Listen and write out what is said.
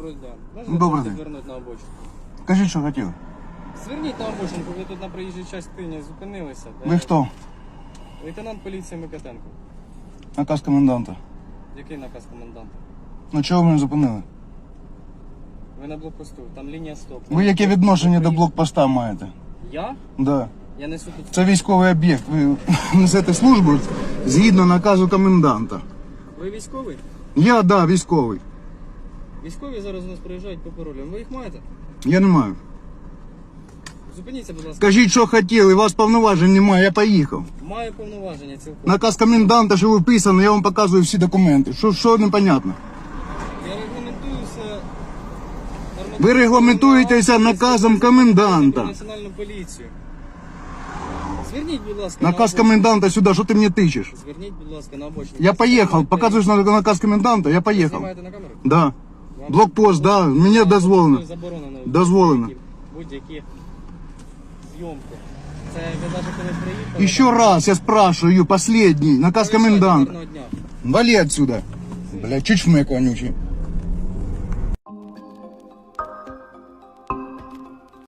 Доброго дня. Можете Добрий день. звернути на обочину? Кажіть, що хотіли. Зверніть на обочинку, ви тут на проїжджій частині зупинилися. де- Ви хто? Лейтенант поліції Микитенко. Наказ коменданта. Який наказ коменданта? Ну чого ви мене зупинили? Ви на блокпосту, там лінія стоп. Ви яке відношення до блокпоста маєте? Я? Да. Я несу тут. Це військовий об'єкт. Ви несете службу згідно наказу коменданта. Ви військовий? Я, да, військовий. Військові зараз у нас проїжджають по паролям. Ви їх маєте? Я не маю. Зупиніться, будь ласка. Скажіть, що хотіли, вас повноважень немає, я поїхав. Маю повноваження цілком. Наказ коменданта, що виписано, я вам показую всі документи. Що, що непонятно? Я регламентуюся. Ви регламентуєтеся наказом коменданта. Національну поліцію. Зверніть, будь ласка, Наказ на обочину. коменданта сюди, що ти мені тичеш? Зверніть, будь ласка, на обочину. Я поїхав, показуєш на наказ коменданта, я поїхав. Знімаєте на камеру? Да. Блокпост, да, мені дозволено. Заборонено. Дозволено. Будь-які зйомки. Це ви навіть коли приїхали. Еще раз я спрашиваю, последний, наказ коменданта. Вали отсюда. Бля, моя вонючий.